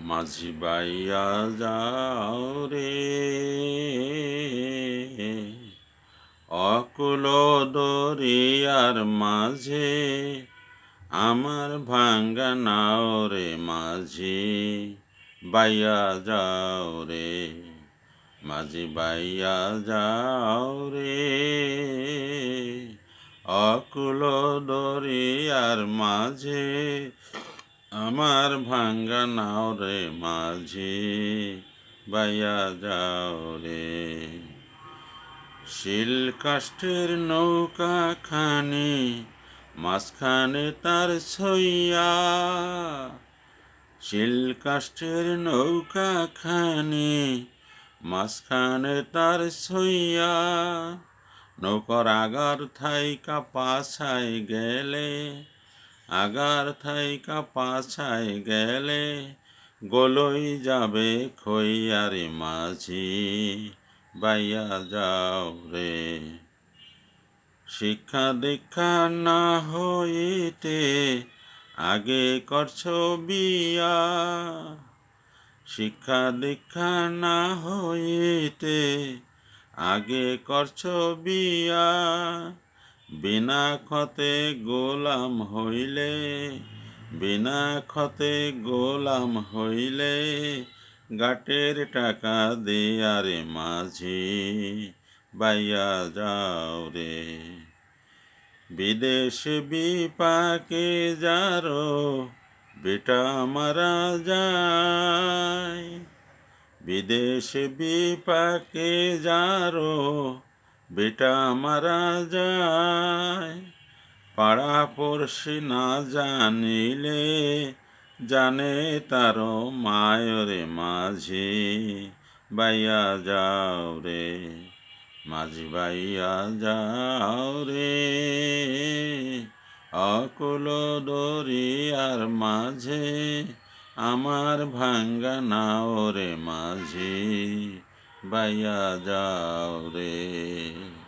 মাঝি বাইয়া যাও রে। অকুল দরিয়ার মাঝে আমার ভাঙ্গা নাও রে মাঝি বাইয়া যাও রে। মাঝি বাইয়া যাও রে। অকুল দরিয়ার মাঝে আমার ভাঙ্গা নাও রে মাঝি, বাইয়া যাও রে। শিল কাষ্ঠের নৌকা খানি, মাঝখানে তার ছইয়া। শিল কাষ্ঠের নৌকা খানি, মাঝখানে তার ছইয়া। নৌকর আগার থাইকা পাছায় গেলে আগার থাইকা পাছায় গেলে গলই যাবে খইয়ারে মাঝি, বাইয়া যাও রে। শিক্ষা দীক্ষা না হইতে আগে করছ বিয়া। শিক্ষা দীক্ষা না হইতে আগে করছ বিয়া। বিনা ক্ষতে গোলাম হইলে, বিনা ক্ষতে গোলাম হইলে গাটের টাকা দেয়ারে মাঝি বাইয়া যাও রে। বিদেশ বিপাকে যারো, বেটা মারা যায়। বিদেশ বিপাকে যারো বেটা মারা যায়, পাড়া পড়শি না জানিলে জানে তার মায়রে মাঝি। বাইয়া যাও রে, মাঝি বাইয়া যাও রে। অকুল দরিয়ার মাঝে আমার ভাঙ্গা নাও রে মাঝি। বাইয়া যাও রে